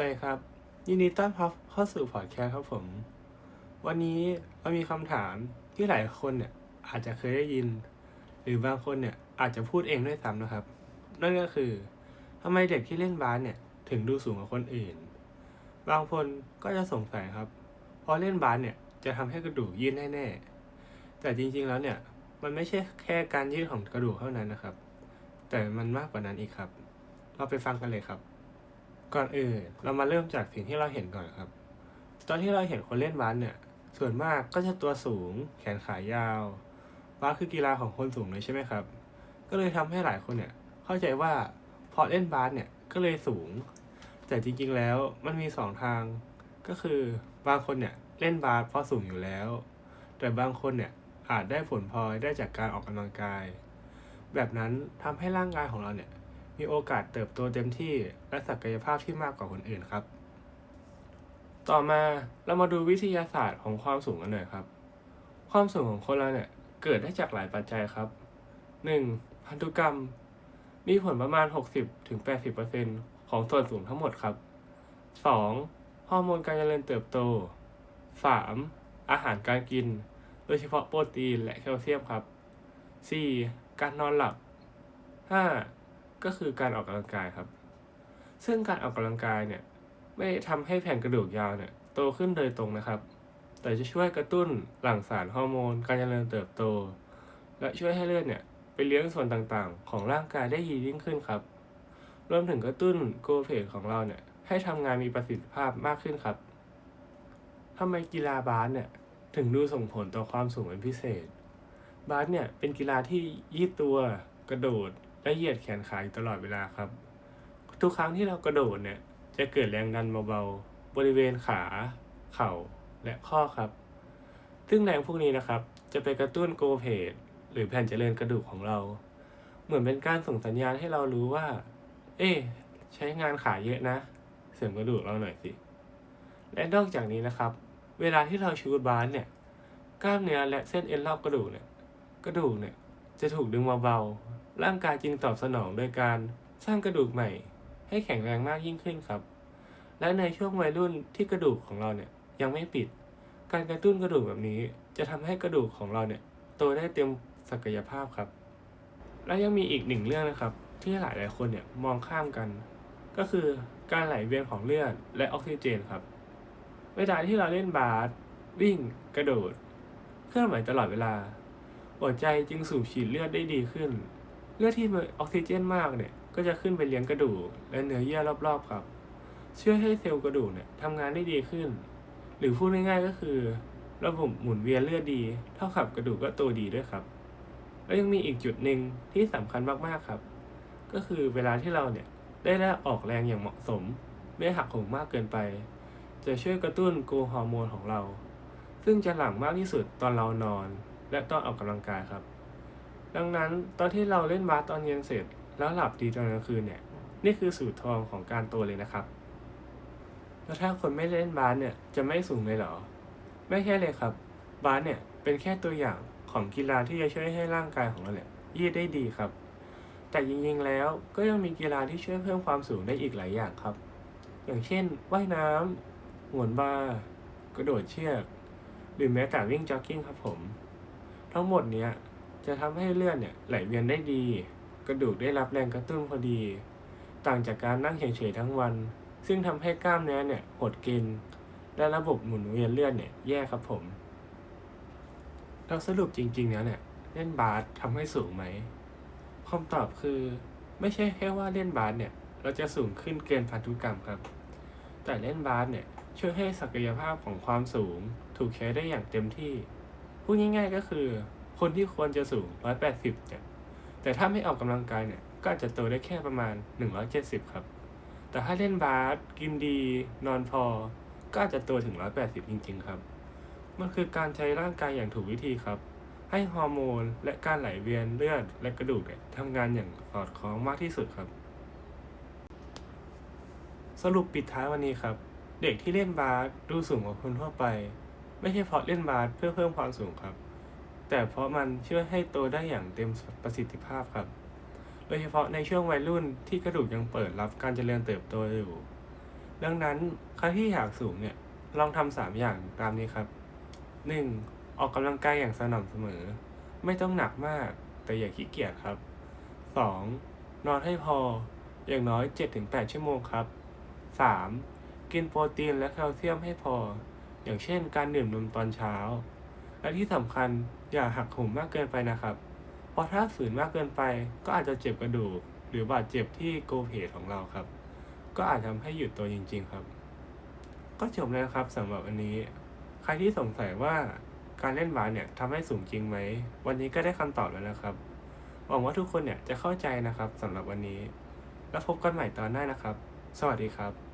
วัสดีครับ ยินดีต้อนรับเข้าสู่พอดแคสต์ครับผม วันนี้เรามีคำถามที่หลายคนเนี่ยอาจจะเคยได้ยิน หรือบางคนเนี่ยอาจจะพูดเองด้วยซ้ำนะครับ นั่นก็คือทำไมเด็กที่เล่นบาสเนี่ยถึงดูสูงกว่าคนอื่น บางคนก็จะสงสัยครับเพราะเล่นบาสเนี่ยจะทำให้กระดูกยืดแน่ๆแต่จริงๆแล้วเนี่ยมันไม่ใช่แค่การยืดของกระดูกเท่านั้นนะครับ แต่มันมากกว่านั้นอีกครับ เราไปฟังกันเลยครับ ก่อนอื่นเรามาเริ่มจากสิ่งที่เราเห็นก่อนครับ ตอนที่เราเห็นคนเล่นบาสเนี่ย ส่วนมากก็จะตัวสูง แขนขายาวบาสคือกีฬาของคนสูงเลยใช่ไหมครับ ก็เลยทำให้หลายคนเนี่ยเข้าใจว่าพอเล่นบาสเนี่ยก็เลยสูง แต่จริงๆแล้วมันมีสองทาง ก็คือบางคนเนี่ยเล่นบาสเพราะสูงอยู่แล้ว แต่บางคนเนี่ยอาจได้ผลพลอยได้จากการออกกำลังกาย แบบนั้นทำให้ร่างกายของเราเนี่ย มีโอกาสเติบโตเต็มที่และศักยภาพที่มากกว่าคนอื่นครับ ต่อมาเรามาดูวิทยาศาสตร์ของความสูงกันหน่อยครับ ความสูงของคนเราเนี่ยเกิดได้จากหลายปัจจัยครับ 1. พันธุกรรม มีผลประมาณ 60-80%ของส่วนสูงทั้งหมดครับ 2. ฮอร์โมนการเจริญเติบโต 3. อาหารการกิน โดยเฉพาะโปรตีนและแคลเซียมครับ 4. การนอนหลับ 5. ก็คือการออกกำลังกายครับ ซึ่งการออกกำลังกายเนี่ยไม่ทำให้แผ่นกระดูกยาวเนี่ยโตขึ้นโดยตรงนะครับ แต่จะช่วยกระตุ้นหลั่งสารฮอร์โมน การเจริญเติบโต และช่วยให้เลือดเนี่ยไปเลี้ยงส่วนต่างๆ ของร่างกายได้ดียิ่งขึ้นครับ รวมถึงกระตุ้นโกเพกของเราเนี่ยให้ทำงานมีประสิทธิภาพมากขึ้นครับทำไมกีฬาบาสเนี่ยถึงดูส่งผลต่อความสูงเป็นพิเศษ บาสเนี่ยเป็นกีฬาที่ยืดตัว กระโดด และเหยียดแขนขาอยู่ตลอดเวลาครับ ทุกครั้งที่เรากระโดดเนี่ย จะเกิดแรงดันเบาๆ บริเวณขา เข่า และข้อครับ ซึ่งแรงพวกนี้นะครับ จะไปกระตุ้นโกเพดหรือแผ่นเจริญกระดูกของเรา เหมือนเป็นการส่งสัญญาณให้เรารู้ว่า เอ๊ใช้งานขาเยอะนะ เสริมกระดูกเราหน่อยสิ และนอกจากนี้นะครับ เวลาที่เราชูบาสเนี่ย กล้ามเนื้อและเส้นเอ็นรอบกระดูกเนี่ย กระดูกเนี่ยจะถูกดึงมาเบา ร่างกายจึงตอบสนองโดยการสร้างกระดูกใหม่ ให้แข็งแรงมากยิ่งขึ้นครับ และในช่วงวัยรุ่นที่กระดูกของเราเนี่ยยังไม่ปิด การกระตุ้นกระดูกแบบนี้ จะทำให้กระดูกของเราเนี่ยโตได้เต็มศักยภาพครับ และยังมีอีกหนึ่งเรื่องนะครับ ที่หลายหลายคนเนี่ยมองข้ามกัน ก็คือการไหลเวียนของเลือดและออกซิเจนครับ เวลาที่เราเล่นบาสวิ่ง กระโดด เคลื่อนไหวตลอดเวลาหัวใจจึงสูบฉีดเลือดได้ดีขึ้น เลือดที่มีออกซิเจนมากเนี่ย ก็จะขึ้นไปเลี้ยงกระดูก และเนื้อเยื่อรอบๆครับ ช่วยให้เซลล์กระดูกเนี่ยทำงานได้ดีขึ้น หรือพูดง่ายๆก็คือ ระบบหมุนเวียนเลือดดี เท่ากับกระดูกก็โตดีด้วยครับ แล้วยังมีอีกจุดหนึ่งที่สำคัญมากๆครับ ก็คือเวลาที่เราเนี่ยได้ได้ออกแรงอย่างเหมาะสม ไม่หักโหมมากเกินไป จะช่วยกระตุ้นโกรทฮอร์โมนของเรา ซึ่งจะหลั่งมากที่สุดตอนเรานอน และตอนออกกำลังกายครับ ดังนั้นตอนที่เราเล่นบาสตอนเย็นเสร็จ แล้วหลับดีตอนกลางคืนเนี่ยนี่คือสูตรทองของการโตเลยนะครับ แล้วถ้าคนไม่เล่นบาสเนี่ยจะไม่สูงเลยเหรอ ไม่แค่เลยครับ บาสเนี่ยเป็นแค่ตัวอย่างของกีฬาที่จะช่วยให้ร่างกายของเราเนี่ยยืดได้ดีครับ แต่จริงๆแล้วก็ยังมีกีฬาที่ช่วยเพิ่มความสูงได้อีกหลายอย่างครับ อย่างเช่น ว่ายน้ำหมุนบาร์กระโดดเชือก หรือแม้แต่วิ่งจ็อกกิ้งครับผม ทั้งหมดเนี้ย จะทำให้เลือดเนี่ยไหลเวียนได้ดี กระดูกได้รับแรงกระตุ้นพอดี ต่างจากการนั่งเฉยๆทั้งวัน ซึ่งทำให้กล้ามเนื้อเนี่ยหดเกินและระบบหมุนเวียนเลือดเนี่ยแย่ครับผมเราสรุปจริงๆแล้วเนี่ยเล่นบาสทำให้สูงไหมคำตอบคือ ไม่ใช่แค่ว่าเล่นบาสเนี่ยเราจะสูงขึ้นเกินพันธุกรรมครับ แต่เล่นบาสเนี่ยช่วยให้ศักยภาพของความสูงถูกใช้ได้อย่างเต็มที่พูดง่ายๆก็คือ คนที่ควรจะสูง 180เนี่ยแต่ถ้าไม่ออกกำลังกายเนี่ยก็อาจจะโตได้แค่ประมาณ 170 ครับ แต่ถ้าเล่นบาสกินดี นอนพอ ก็อาจจะโตถึง 180 จริง ๆ ครับ มันคือการใช้ร่างกายอย่างถูกวิธีครับ ให้ฮอร์โมนและการไหลเวียนเลือดและกระดูกเนี่ยทำงานอย่างสอดคล้องมากที่สุดครับ สรุปปิดท้ายวันนี้ครับ เด็กที่เล่นบาสดูสูงกว่าคนทั่วไป ไม่ใช่เพราะเล่นบาสเพื่อเพิ่มความสูงครับ แต่เพราะมันช่วยให้โตได้อย่างเต็มประสิทธิภาพครับ โดยเฉพาะในช่วงวัยรุ่นที่กระดูกยังเปิดรับการเจริญเติบโตอยู่ ดังนั้นใครที่อยากสูงเนี่ยลองทำสามอย่างตามนี้ครับหนึ่งออกกำลังกายอย่างสม่ำเสมอ ไม่ต้องหนักมาก แต่อย่าขี้เกียจครับสองนอนให้พออย่างน้อย 7-8 ชั่วโมงครับสามกินโปรตีนและแคลเซียมให้พอ อย่างเช่นการดื่มนมตอนเช้า และที่สำคัญอย่าหักโหมมากเกินไปนะครับ เพราะถ้าฝืนมากเกินไป ก็อาจจะเจ็บกระดูก หรือบาดเจ็บที่โกเพดของเราครับ ก็อาจทำให้หยุดตัวจริง ๆ ครับ ก็จบแล้วนะครับสำหรับวันนี้ ใครที่สงสัยว่าการเล่นบาสเนี่ยทำให้สูงจริงไหม วันนี้ก็ได้คำตอบแล้วนะครับ หวังว่าทุกคนเนี่ยจะเข้าใจนะครับสำหรับวันนี้ แล้วพบกันใหม่ตอนหน้านะครับ สวัสดีครับ